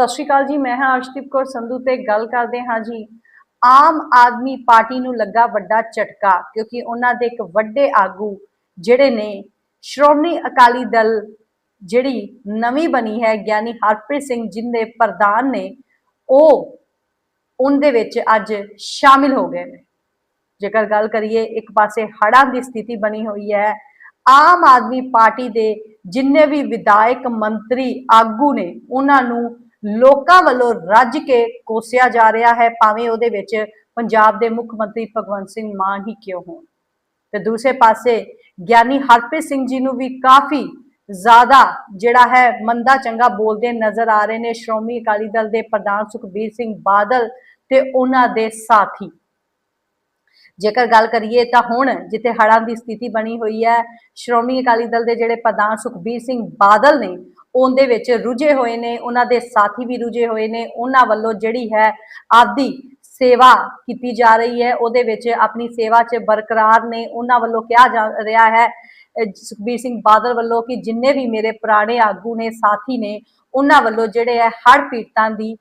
ਸਤਿ ਸ਼੍ਰੀ ਅਕਾਲ ਜੀ, ਮੈਂ ਹਾਂ ਅਰਸ਼ਦੀਪ ਕੌਰ ਸੰਧੂ ਤੇ ਗੱਲ ਕਰਦੇ ਹਾਂ ਜੀ। ਆਮ ਆਦਮੀ ਪਾਰਟੀ ਨੂੰ ਲੱਗਾ ਵੱਡਾ ਝਟਕਾ, ਕਿਉਂਕਿ ਉਹਨਾਂ ਦੇ ਇੱਕ ਵੱਡੇ ਆਗੂ ਜਿਹੜੇ ਨੇ, ਸ਼੍ਰੋਮਣੀ ਅਕਾਲੀ ਦਲ ਜਿਹੜੀ ਨਵੀਂ ਬਣੀ ਹੈ, ਗਿਆਨੀ ਹਰਪ੍ਰੀਤ ਸਿੰਘ ਜਿੰਦੇ ਪ੍ਰਧਾਨ ਨੇ, ਉਹ ਉਹਦੇ ਵਿੱਚ ਅੱਜ ਸ਼ਾਮਿਲ ਹੋ ਗਏ ਨੇ। ਜੇਕਰ ਗੱਲ ਕਰੀਏ, ਇੱਕ ਪਾਸੇ ਹੜ੍ਹਾਂ ਦੀ ਸਥਿਤੀ ਬਣੀ ਹੋਈ ਹੈ, ਆਮ ਆਦਮੀ ਪਾਰਟੀ ਦੇ ਜਿੰਨੇ ਵੀ ਵਿਧਾਇਕ ਮੰਤਰੀ ਆਗੂ ਨੇ, ਉਹਨਾਂ ਨੂੰ ਲੋਕਾਂ ਵੱਲੋਂ ਰੱਜ ਕੇ ਕੋਸਿਆ ਜਾ ਰਿਹਾ ਹੈ, ਭਾਵੇਂ ਉਹਦੇ ਵਿੱਚ ਪੰਜਾਬ ਦੇ ਮੁੱਖ ਮੰਤਰੀ ਭਗਵੰਤ ਸਿੰਘ ਮਾਨ ਹੀ ਕਿਉਂ ਹੋਣ। ਤੇ ਦੂਸਰੇ ਪਾਸੇ ਗਿਆਨੀ ਹਰਪ੍ਰੀਤ ਸਿੰਘ ਜੀ ਨੂੰ ਵੀ ਕਾਫੀ ਜ਼ਿਆਦਾ ਜਿਹੜਾ ਹੈ ਮੰਦਾ ਚੰਗਾ ਬੋਲਦੇ ਨਜ਼ਰ ਆ ਰਹੇ ਨੇ। ਸ਼੍ਰੋਮਣੀ ਅਕਾਲੀ ਦਲ ਦੇ ਪ੍ਰਧਾਨ ਸੁਖਬੀਰ ਸਿੰਘ ਬਾਦਲ ਤੇ ਉਹਨਾਂ ਦੇ ਸਾਥੀ। ਜੇਕਰ ਗੱਲ ਕਰੀਏ ਤਾਂ ਹੁਣ ਜਿੱਥੇ ਹੜ੍ਹਾਂ ਦੀ ਸਥਿਤੀ ਬਣੀ ਹੋਈ ਹੈ, ਸ਼੍ਰੋਮਣੀ ਅਕਾਲੀ ਦਲ ਦੇ ਜਿਹੜੇ ਪ੍ਰਧਾਨ ਸੁਖਬੀਰ ਸਿੰਘ ਬਾਦਲ ਨੇ ਉਹਦੇ ਵਿੱਚ ਰੁਝੇ ਹੋਏ ਨੇ, ਉਹਨਾਂ ਦੇ ਸਾਥੀ ਵੀ ਰੁਝੇ ਹੋਏ ਨੇ, ਉਹਨਾਂ ਵੱਲੋਂ ਜਿਹੜੀ ਹੈ ਆਪਦੀ ਸੇਵਾ ਕੀਤੀ ਜਾ ਰਹੀ ਹੈ, ਉਹਦੇ ਵਿੱਚ ਆਪਣੀ ਸੇਵਾ 'ਚ ਬਰਕਰਾਰ ਨੇ, ਉਹਨਾਂ ਵੱਲੋਂ ਕਿਹਾ ਜਾ ਰਿਹਾ ਹੈ ਸੁਖਬੀਰ ਸਿੰਘ ਬਾਦਲ ਵੱਲੋਂ ਕਿ ਜਿੰਨੇ ਵੀ ਮੇਰੇ ਪੁਰਾਣੇ ਆਗੂ ਨੇ, ਸਾਥੀ ਨੇ, ਉਹਨਾਂ ਵੱਲੋਂ ਜਿਹੜੇ ਹੈ ਹੜ੍ਹ ਪੀੜਤਾਂ ਦੀ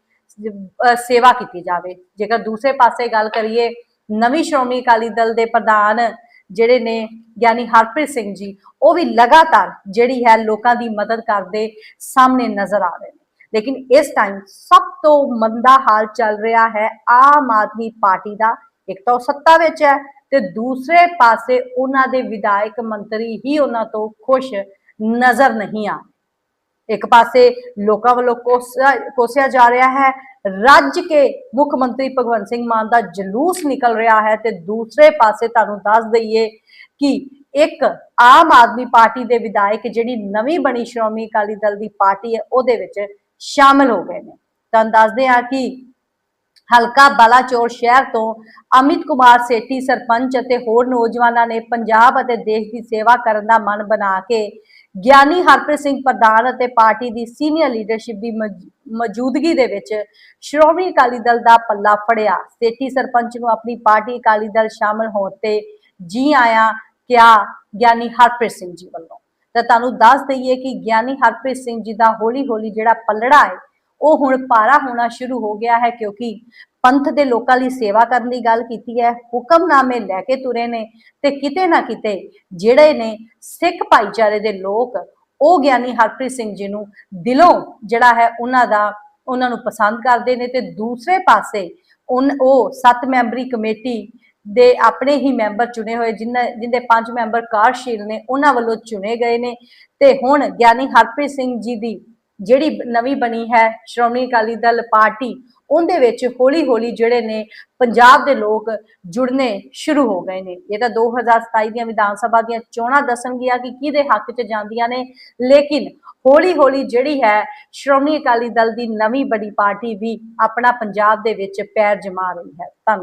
ਸੇਵਾ ਕੀਤੀ ਜਾਵੇ। ਜੇਕਰ ਦੂਸਰੇ ਪਾਸੇ ਗੱਲ ਕਰੀਏ, ਨਵੀਂ ਸ਼੍ਰੋਮਣੀ ਅਕਾਲੀ ਦਲ ਦੇ ਪ੍ਰਧਾਨ ਜਿਹੜੇ ਨੇ ਗਿਆਨੀ ਹਰਪ੍ਰੀਤ ਸਿੰਘ ਜੀ, ਉਹ ਵੀ ਲਗਾਤਾਰ ਜਿਹੜੀ ਹੈ ਲੋਕਾਂ ਦੀ ਮਦਦ ਕਰਦੇ ਸਾਹਮਣੇ ਨਜ਼ਰ ਆ ਰਹੇ ਨੇ। ਲੇਕਿਨ ਇਸ ਟਾਈਮ ਸਭ ਤੋਂ ਮੰਦਾ ਹਾਲ ਚੱਲ ਰਿਹਾ ਹੈ ਆਮ ਆਦਮੀ ਪਾਰਟੀ ਦਾ। ਇੱਕ ਤਾਂ ਉਹ ਸੱਤਾ ਵਿੱਚ ਹੈ ਤੇ ਦੂਸਰੇ ਪਾਸੇ ਉਹਨਾਂ ਦੇ ਵਿਧਾਇਕ ਮੰਤਰੀ ਹੀ ਉਹਨਾਂ ਤੋਂ ਖੁਸ਼ ਨਜ਼ਰ ਨਹੀਂ ਆ ਇੱਕ ਪਾਸੇ ਲੋਕਾਂ ਵੱਲੋਂ ਕੋਸਿਆ ਕੋਸਿਆ ਜਾ ਰਿਹਾ ਹੈ ਰੱਜ ਕੇ ਮੁੱਖ ਮੰਤਰੀ ਭਗਵੰਤ ਸਿੰਘ ਮਾਨ ਦਾ ਜਲੂਸ ਨਿਕਲ ਰਿਹਾ ਹੈ ਤੇ ਦੂਸਰੇ ਪਾਸੇ ਤੁਹਾਨੂੰ ਦੱਸ ਦਈਏ ਕਿ ਇੱਕ ਆਮ ਆਦਮੀ ਪਾਰਟੀ ਦੇ ਵਿਧਾਇਕ ਜਿਹੜੀ ਨਵੀਂ ਬਣੀ ਸ਼੍ਰੋਮਣੀ ਅਕਾਲੀ ਦਲ ਦੀ ਪਾਰਟੀ ਹੈ, ਉਹਦੇ ਵਿੱਚ ਸ਼ਾਮਲ ਹੋ ਗਏ ਨੇ। ਤੁਹਾਨੂੰ ਦੱਸਦੇ ਹਾਂ ਕਿ ਹਲਕਾ ਬਾਲਾਚੌਰ ਸ਼ਹਿਰ ਤੋਂ ਅਮਿਤ ਕੁਮਾਰ ਸੇਠੀ ਸਰਪੰਚ ਅਤੇ ਹੋਰ ਨੌਜਵਾਨਾਂ ਨੇ ਪੰਜਾਬ ਅਤੇ ਦੇਸ਼ ਦੀ ਸੇਵਾ ਕਰਨ ਦਾ ਮਨ ਬਣਾ ਕੇ ਗਿਆਨੀ ਹਰਪ੍ਰੀਤ ਸਿੰਘ ਪ੍ਰਧਾਨ ਅਤੇ ਪਾਰਟੀ ਦੀ ਸੀਨੀਅਰ ਲੀਡਰਸ਼ਿਪ ਦੀ ਮੌਜੂਦਗੀ ਦੇ ਵਿੱਚ ਸ਼੍ਰੋਮਣੀ ਅਕਾਲੀ ਦਲ ਦਾ ਪੱਲਾ ਫੜਿਆ। ਸੇਠੀ ਸਰਪੰਚ ਨੂੰ ਆਪਣੀ ਪਾਰਟੀ ਅਕਾਲੀ ਦਲ ਸ਼ਾਮਲ ਹੋਣ ਤੇ ਜੀ ਆਇਆ ਕਿਹਾ, ਗਿਆਨੀ ਹਰਪ੍ਰੀਤ ਸਿੰਘ ਜੀ ਵੱਲੋਂ। ਤਾਂ ਤੁਹਾਨੂੰ ਦੱਸ ਦਈਏ ਕਿ ਗਿਆਨੀ ਹਰਪ੍ਰੀਤ ਸਿੰਘ ਜੀ ਦਾ ਹੌਲੀ ਹੌਲੀ ਜਿਹੜਾ ਪੱਲੜਾ ਹੈ ਉਹ ਹੁਣ ਪਾਰਾ ਹੋਣਾ ਸ਼ੁਰੂ ਹੋ ਗਿਆ ਹੈ ਕਿਉਂਕਿ ਪੰਥ ਦੇ ਲੋਕਾਂ ਲਈ ਸੇਵਾ ਕਰਨ ਦੀ ਗੱਲ ਕੀਤੀ ਹੈ, ਹੁਕਮਨਾਮੇ ਲੈ ਕੇ ਤੁਰੇ ਨੇ ਤੇ ਕਿਤੇ ਨਾ ਕਿਤੇ ਜਿਹੜੇ ਨੇ ਸਿੱਖ ਭਾਈਚਾਰੇ ਦੇ ਲੋਕ, ਉਹ ਗਿਆਨੀ ਹਰਪ੍ਰੀਤ ਸਿੰਘ ਜੀ ਨੂੰ ਦਿਲੋਂ ਜਿਹੜਾ ਹੈ ਉਹਨਾਂ ਦਾ, ਉਹਨਾਂ ਨੂੰ ਪਸੰਦ ਕਰਦੇ ਨੇ ਤੇ ਦੂਸਰੇ ਪਾਸੇ ਉਨ, ਉਹ ਸੱਤ ਮੈਂਬਰੀ ਕਮੇਟੀ ਦੇ ਆਪਣੇ ਹੀ ਮੈਂਬਰ ਚੁਣੇ ਹੋਏ, ਜਿਨ੍ਹਾਂ, ਜਿੰਦੇ ਪੰਜ ਮੈਂਬਰ ਕਾਰਸ਼ੀਲ ਨੇ, ਉਹਨਾਂ ਵੱਲੋਂ ਚੁਣੇ ਗਏ ਨੇ ਤੇ ਹੁਣ ਗਿਆਨੀ ਹਰਪ੍ਰੀਤ ਸਿੰਘ ਜੀ ਦੀ ਜਿਹੜੀ ਨਵੀਂ ਬਣੀ ਹੈ ਸ਼੍ਰੋਮਣੀ ਅਕਾਲੀ ਦਲ ਪਾਰਟੀ, ਉਹਦੇ ਵਿੱਚ ਹੌਲੀ ਹੌਲੀ ਜਿਹੜੇ ਨੇ ਪੰਜਾਬ ਦੇ ਲੋਕ ਜੁੜਨੇ ਸ਼ੁਰੂ ਹੋ ਗਏ ਨੇ। ਇਹ ਤਾਂ 2027 ਦੀਆਂ ਵਿਧਾਨ ਸਭਾ ਦੀਆਂ ਚੋਣਾਂ ਦੱਸਣਗੀਆਂ ਕਿ ਕਿਹਦੇ ਹੱਕ 'ਚ ਜਾਂਦੀਆਂ ਨੇ। ਲੇਕਿਨ ਹੌਲੀ ਹੌਲੀ ਜਿਹੜੀ ਹੈ ਸ਼੍ਰੋਮਣੀ ਅਕਾਲੀ ਦਲ ਦੀ ਨਵੀਂ ਬੜੀ ਪਾਰਟੀ ਵੀ ਆਪਣਾ ਪੰਜਾਬ ਦੇ ਵਿੱਚ ਪੈਰ ਜਮਾ ਰਹੀ ਹੈ। ਧੰਨਵਾਦ।